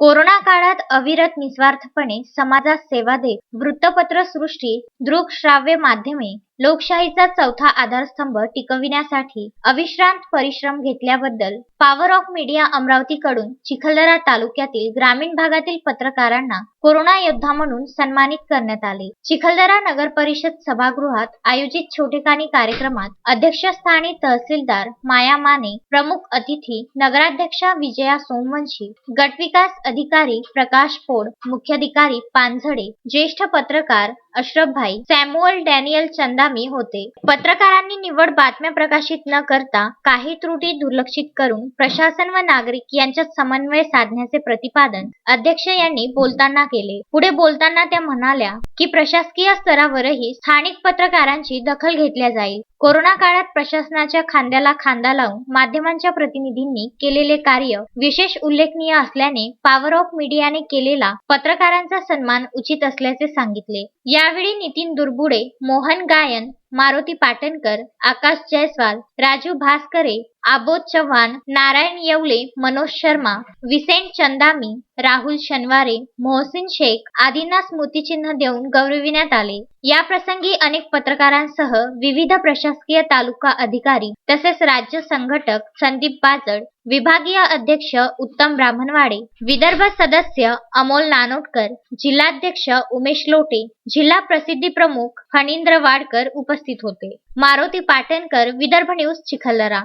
Corona काळात अविरत निस्वार्थपणे समाजास सेवा देत वृत्तपत्र सृष्टी दृकश्राव्य माध्यमे लोकशाहीचा चौथा आधारस्तंभ टिकविण्यासाठी अविश्रांत परिश्रम घेतल्याबद्दल पॉवर ऑफ मीडिया अमरावतीकडून चिखलदरा तालुक्यातील ग्रामीण भागातील पत्रकारांना कोरोना योद्धा म्हणून सन्मानित करण्यात आले. चिखलदरा नगर परिषद सभागृहात आयोजित छोटेखानी कार्यक्रमात अध्यक्षस्थानी तहसीलदार माया माने प्रमुख अतिथी नगराध्यक्षा विजया सोमवंशी गटविकास अधिकारी प्रकाश पोड मुख्याधिकारी पानझडे ज्येष्ठ पत्रकार अशरफभाई सॅम्युअल डॅनियल चंदामी होते. पत्रकारांनी निवड बातम्या प्रकाशित न करता काही त्रुटी दुर्लक्षित करून प्रशासन व नागरिक यांच्यात समन्वय साधण्याचे प्रतिपादन अध्यक्ष यांनी बोलताना केले. पुढे बोलताना त्या म्हणाल्या की प्रशासकीय स्तरावरही स्थानिक पत्रकारांची दखल घेतल्या जाईल. कोरोना काळात प्रशासनाच्या खांद्याला खांदा लावून माध्यमांच्या प्रतिनिधींनी केलेले कार्य विशेष उल्लेखनीय असल्याने पॉवर ऑफ मीडियाने केलेला पत्रकारांचा सन्मान उचित असल्याचे सांगितले. यावेळी नितीन दुर्बुडे मोहन गायन मारुती पाटणकर आकाश जयस्वाल राजू भास्करे आबोध चव्हाण नारायण येवले मनोज शर्मा विसेंट चंदामी राहुल शनवारे मोहसिन शेख आदींना स्मृतिचिन्ह देऊन गौरविण्यात आले. या प्रसंगी अनेक पत्रकारांसह विविध प्रशासकीय तालुका अधिकारी तसेच राज्य संघटक संदीप बाजड विभागीय अध्यक्ष उत्तम ब्राह्मणवाडे विदर्भ सदस्य अमोल नानोटकर जिल्हाध्यक्ष उमेश लोटे जिल्हा प्रसिद्धी प्रमुख फणींद्र वाडकर उपस्थित होते. मारुती पाटणकर विदर्भ न्यूज चिखलदरा.